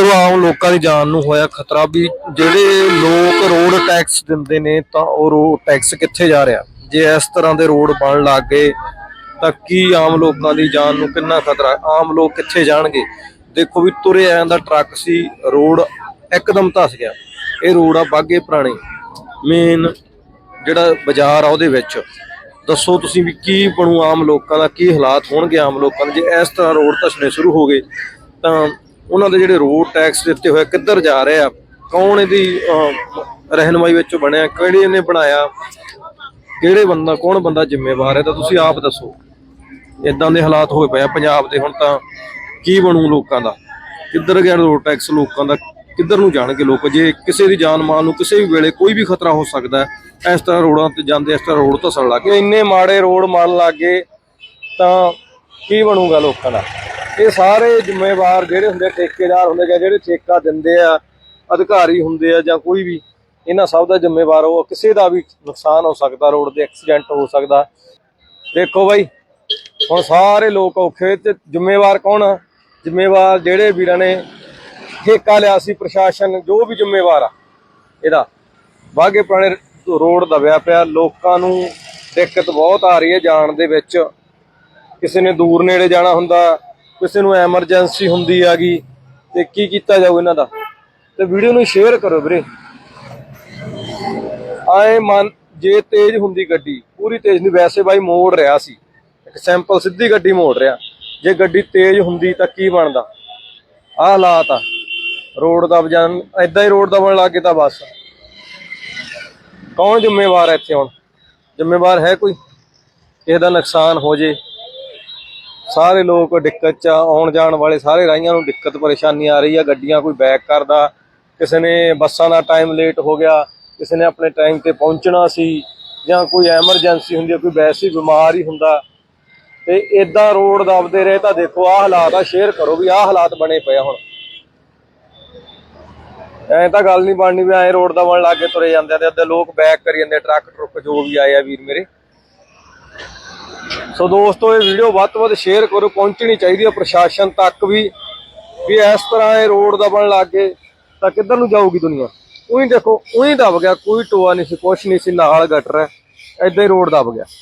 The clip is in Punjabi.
ਮਿੱਤਰੋ ਆਮ ਲੋਕਾਂ ਦੀ ਜਾਨ ਨੂੰ ਹੋਇਆ ਖਤਰਾ ਵੀ ਜਿਹੜੇ ਲੋਕ ਰੋਡ ਟੈਕਸ ਦਿੰਦੇ ਨੇ ਤਾਂ ਉਹ ਰੋਡ ਟੈਕਸ ਕਿੱਥੇ ਜਾ ਰਿਹਾ? ਜੇ ਇਸ ਤਰ੍ਹਾਂ ਦੇ ਰੋਡ ਬਣ ਲੱਗ ਗਏ, ਤਾਂ ਕੀ ਆਮ ਲੋਕਾਂ ਦੀ ਜਾਨ ਨੂੰ ਕਿੰਨਾ ਖਤਰਾ? ਆਮ ਲੋਕ ਕਿੱਥੇ ਜਾਣਗੇ? ਦੇਖੋ ਵੀ ਤੁਰੇ ਆਂ ਦਾ ਟਰੱਕ ਸੀ, ਰੋਡ ਇੱਕਦਮ ਧਸ ਗਿਆ। ਇਹ ਰੋਡ ਆ ਬਾਗੇ ਪੁਰਾਣੇ। ਮੇਨ ਜਿਹੜਾ ਬਾਜ਼ਾਰ ਆ ਉਹਦੇ ਵਿੱਚ। ਦੱਸੋ ਤੁਸੀਂ ਵੀ ਕੀ ਬਣੂ ਆਮ ਲੋਕਾਂ ਦਾ, ਕੀ ਹਾਲਾਤ ਹੋਣਗੇ ਆਮ ਲੋਕਾਂ ਦੇ? ਜੇ ਇਸ ਤਰ੍ਹਾਂ ਰੋਡ ਧਸਣੇ ਸ਼ੁਰੂ ਹੋ ਗਏ, ਤਾਂ ਉਹਨਾਂ ਦੇ ਜਿਹੜੇ ਰੋਡ ਟੈਕਸ ਦਿੱਤੇ ਹੋਏ ਕਿੱਧਰ ਜਾ ਰਹੇ ਆ? ਕੌਣ ਇਹਦੀ ਅਹ, ਰਹਿਨਮਾਈ ਵਿੱਚ ਬਣਿਆ ਕਿਹੜੇ ਇਹਨੇ ਬਣਾਇਆ? ਕਿਹੜੇ ਬੰਦਾ ਕੌਣ ਬੰਦਾ ਜ਼ਿੰਮੇਵਾਰ ਹੈ? ਤਾਂ ਤੁਸੀਂ ਆਪ ਦੱਸੋ। ਇਦਾਂ ਦੇ ਹਾਲਾਤ ਹੋਏ ਪਏ ਆ ਪੰਜਾਬ ਦੇ ਹੁਣ ਤਾਂ। ਕੀ ਬਣੂ ਲੋਕਾਂ ਦਾ? ਕਿੱਧਰ ਗਿਆ ਰੋਡ ਟੈਕਸ ਲੋਕਾਂ ਦਾ? ਕਿੱਧਰ ਨੂੰ ਜਾਣਗੇ ਲੋਕ? ਜੇ ਕਿਸੇ ਦੀ ਜਾਨ ਮਾਲ ਨੂੰ ਕਿਸੇ ਵੀ ਵੇਲੇ ਕੋਈ ਵੀ ਖਤਰਾ ਹੋ ਸਕਦਾ ਹੈ ਇਸ ਤਰ੍ਹਾਂ ਰੋਡਾਂ ਤੇ ਜਾਂਦੇ ਇਸ ਤਰ੍ਹਾਂ ਰੋਡ ਧਸਣ ਲੱਗ ਗਏ। ਇੰਨੇ ਮਾੜੇ ਰੋਡ ਮਾਰਨ ਲੱਗ ਗਏ ਤਾਂ ਕੀ ਬਣੂਗਾ ਲੋਕਾਂ ਦਾ? ਇਹ ਸਾਰੇ ਜ਼ਿੰਮੇਵਾਰ ਜਿਹੜੇ ਹੁੰਦੇ ਠੇਕੇਦਾਰ ਹੁੰਦੇ ਜਾਂ ਜਿਹੜੇ ਠੇਕਾ ਦਿੰਦੇ ਆ, ਅਧਿਕਾਰੀ ਹੁੰਦੇ ਆ ਜਾਂ ਕੋਈ ਵੀ, ਇਹਨਾਂ ਸਭ ਦਾ ਜ਼ਿੰਮੇਵਾਰ ਉਹ ਕਿਸੇ ਦਾ ਵੀ ਨੁਕਸਾਨ ਹੋ ਸਕਦਾ, ਰੋਡ ਦੇ ਐਕਸੀਡੈਂਟ ਹੋ ਸਕਦਾ। ਦੇਖੋ ਬਾਈ, ਹੁਣ ਸਾਰੇ ਲੋਕ ਔਖੇ ਤੇ ਜ਼ਿੰਮੇਵਾਰ ਕੌਣ ਆ? ਜ਼ਿੰਮੇਵਾਰ ਜਿਹੜੇ ਵੀਰਾਂ ਨੇ ਠੇਕਾ ਲਿਆ ਸੀ, ਪ੍ਰਸ਼ਾਸਨ ਜੋ ਵੀ ਜ਼ਿੰਮੇਵਾਰ ਆ, ਇਹਦਾ। ਬਾਗੇ ਪੁਰਾਣੇ ਰੋਡ ਦਬਿਆ ਪਿਆ, ਲੋਕਾਂ ਨੂੰ ਦਿੱਕਤ ਬਹੁਤ ਆ ਰਹੀ ਹੈ ਜਾਣ ਦੇ ਵਿੱਚ। ਕਿਸੇ ਨੇ ਦੂਰ ਨੇੜੇ ਜਾਣਾ ਹੁੰਦਾ ਕਿਸੇ ਨੂੰ ਐਮਰਜੈਂਸੀ ਹੁੰਦੀ ਆਗੀ ਤੇ ਕੀ ਕੀਤਾ ਜਾਊ ਇਹਨਾਂ ਦਾ? ਤੇ ਵੀਡੀਓ ਨੂੰ ਸ਼ੇਅਰ ਕਰੋ ਵੀਰੇ। ਆਏ ਮਨ, ਜੇ ਤੇਜ਼ ਹੁੰਦੀ ਗੱਡੀ, ਪੂਰੀ ਤੇਜ਼ ਨਹੀਂ, ਵੈਸੇ ਬਾਈ ਮੋੜ ਰਿਹਾ ਸੀ। ਇੱਕ ਸੈਂਪਲ ਸਿੱਧੀ ਗੱਡੀ ਮੋੜ ਰਿਹਾ। ਜੇ ਗੱਡੀ ਤੇਜ਼ ਹੁੰਦੀ ਤਾਂ ਕੀ ਬਣਦਾ? ਆਹ ਹਾਲਾਤ ਆ। ਰੋਡ ਦਾ ਵਜਨ ਐਦਾਂ ਹੀ ਰੋਡ ਦਬਣ ਲੱਗ ਗਏ ਤਾਂ ਬਸ। ਕੌਣ ਜ਼ਿੰਮੇਵਾਰ ਹੈ ਇੱਥੇ ਹੁਣ? ਜ਼ਿੰਮੇਵਾਰ ਹੈ ਕੋਈ? ਕਿਸੇ ਦਾ ਨੁਕਸਾਨ ਹੋ ਜੇ। ਸਾਰੇ ਲੋਕ ਦਿੱਕਤ ਚ ਆਉਣ ਜਾਣ ਵਾਲੇ ਸਾਰੇ ਰਾਹੀਆਂ ਨੂੰ ਦਿੱਕਤ ਪਰੇਸ਼ਾਨੀ ਆ ਰਹੀ ਆ ਗੱਡੀਆਂ ਕੋਈ ਬੈਕ ਕਰਦਾ ਕਿਸੇ ਨੇ ਬੱਸਾਂ ਦਾ ਟਾਈਮ ਲੇਟ ਹੋ ਗਿਆ ਕਿਸੇ ਨੇ ਆਪਣੇ ਟਾਈਮ ਤੇ ਪਹੁੰਚਣਾ ਸੀ ਜਾਂ ਕੋਈ ਐਮਰਜੈਂਸੀ ਹੁੰਦੀ ਹੈ ਕੋਈ ਵੈਸੇ ਬਿਮਾਰ ਹੀ ਹੁੰਦਾ। ਤੇ ਇਦਾਂ ਰੋਡ ਦਬਦੇ ਰਹੇ ਤਾਂ ਦੇਖੋ ਆਹ ਹਾਲਾਤ ਆ ਸ਼ੇਅਰ ਕਰੋ ਵੀ ਆਹ ਹਾਲਾਤ ਬਣੇ ਪਏ ਆ ਹੁਣ। ਐ ਤਾਂ ਗੱਲ ਨਹੀਂ ਬਣਨੀ ਵੀ ਐ ਰੋਡ ਦਾ ਬਣ ਕੇ ਤੁਰੇ ਜਾਂਦੇ ਆ ਤੇ ਅੱਧੇ ਲੋਕ ਬੈਕ ਕਰੀ ਜਾਂਦੇ ਆ, ਟਰੱਕ ਟਰੁੱਕ ਜੋ ਵੀ ਆਏ ਆ ਵੀਰ ਮੇਰੇ। ਸੋ ਦੋਸਤੋ, ਇਹ ਵੀਡੀਓ ਵੱਧ ਤੋਂ ਵੱਧ ਸ਼ੇਅਰ ਕਰੋ, ਪਹੁੰਚਣੀ ਚਾਹੀਦੀ ਹੈ ਪ੍ਰਸ਼ਾਸਨ ਤੱਕ ਵੀ ਵੀ ਇਸ ਤਰ੍ਹਾਂ ਇਹ ਰੋਡ ਦਬਣ ਲੱਗ ਗਏ, ਤਾਂ ਕਿੱਧਰ ਨੂੰ ਜਾਊਗੀ ਦੁਨੀਆ? ਉਹੀ ਦੇਖੋ, ਉਹੀ ਦਬ ਗਿਆ, ਕੋਈ ਟੋਆ ਨਹੀਂ ਸੀ, ਕੁਛ ਨਹੀਂ ਸੀ, ਨਾਲ ਗਟਰ ਹੈ, ਏਦਾਂ ਹੀ ਰੋਡ ਦਬ ਗਿਆ।